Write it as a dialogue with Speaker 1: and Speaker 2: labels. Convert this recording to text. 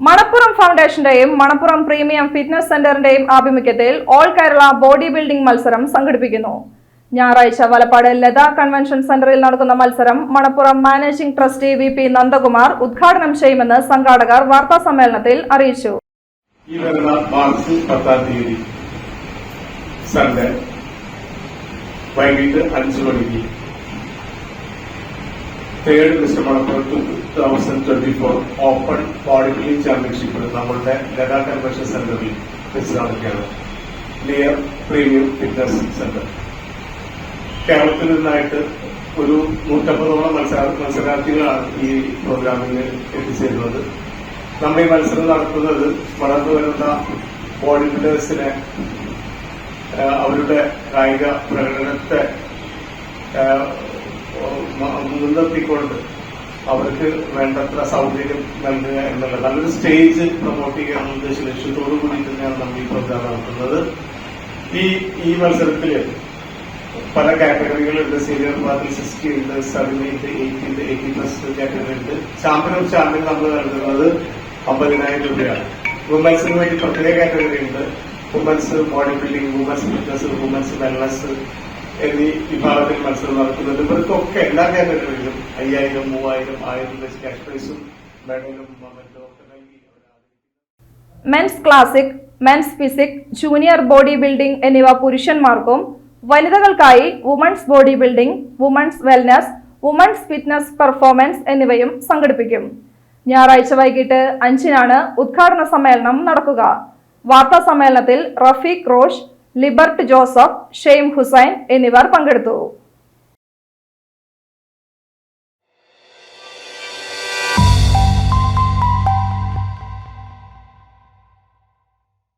Speaker 1: മണപ്പുറം ഫൗണ്ടേഷന്റെയും Manappuram premium fitness സെന്ററിന്റെയും ആഭിമുഖ്യത്തിൽ ഓൾ കേരള ബോഡി ബിൽഡിംഗ് മത്സരം സംഘടിപ്പിക്കുന്നു. ഞായറാഴ്ച വലപ്പാട് ലത കൺവെൻഷൻ സെന്ററിൽ നടക്കുന്ന മത്സരം Manappuram managing trustee V P Nandakumar ഉദ്ഘാടനം ചെയ്യുമെന്ന് സംഘാടകർ വാർത്താ സമ്മേളനത്തിൽ അറിയിച്ചു.
Speaker 2: വൈകിട്ട് അഞ്ചു മണിക്ക് third mister Manappuram two thousand twenty four open body building championship നമ്മളുടെ ലഡാ കൺവെൻഷൻ സെന്ററിൽ വെച്ച് നടക്കുകയാണ് നിയർ പ്രീമിയം ഫിറ്റ്നസ് സെന്റർ കേരളത്തിൽ നിന്നായിട്ട് ഒരു നൂറ്റമ്പതോളം മത്സര മത്സരാർത്ഥികളാണ് ഈ പ്രോഗ്രാമിൽ എത്തിച്ചേരുന്നത്. നമ്മൾ ഈ മത്സരം നടത്തുന്നത് വളർന്നു വരുന്ന ബോഡി ബിൽഡേഴ്സിനെ അവരുടെ കായിക പ്രകടനത്തെ മുൻനിർത്തിക്കൊണ്ട് അവർക്ക് വേണ്ടത്ര സൗകര്യം നൽകുക എന്നുള്ള നല്ലൊരു സ്റ്റേജ് പ്രൊമോട്ട് ചെയ്യാൻ ഉദ്ദേശ ലക്ഷ്യത്തോടു കൂടി തന്നെയാണ് നമ്മൾ ഈ പ്രോഗ്രാം നടത്തുന്നത്. ഈ ഈ മത്സരത്തിൽ പല കാറ്റഗറികളുണ്ട് സീനിയർ വിഭാഗത്തിൽ സിക്സ്റ്റി ഉണ്ട് സെവന്റി ഉണ്ട് എയ്റ്റി ഉണ്ട് എയ്റ്റി പ്ലസ് കാറ്റഗറി ഉണ്ട്. ചാമ്പ്യൻ ഓഫ് ചാമ്പ്യൻ നമ്മൾ നൽകുന്നത് അമ്പതിനായിരം രൂപയാണ്. വുമൻസിന് വേണ്ടി പ്രത്യേക കാറ്റഗറി ഉണ്ട്. Women's body building women's fitness women's wellness എന്നീ വിഭാഗത്തിൽ മത്സരം നടക്കുന്നത്. ഇവർക്കൊക്കെ എല്ലാ കേന്ദ്രങ്ങളിലും അയ്യായിരം മൂവായിരം ആയിരം വെച്ച് ക്യാഷ് പ്രൈസും മെഡലും മൊമെന്റും ഒക്കെ നൽകി.
Speaker 1: Men's classic men's physique junior body building എന്നിവ പുരുഷന്മാർക്കും വനിതകൾക്കായി women's body building women's wellness women's fitness performance എന്നിവയും സംഘടിപ്പിക്കും. ഞായറാഴ്ച വൈകിട്ട് അഞ്ചിനാണ് ഉദ്ഘാടന സമ്മേളനം നടക്കുക. വാർത്താ സമ്മേളനത്തിൽ റഫീഖ് റോഷ് ലിബർട്ട് ജോസഫ് ഷെയ്ം ഹുസൈൻ എന്നിവർ പങ്കെടുത്തു.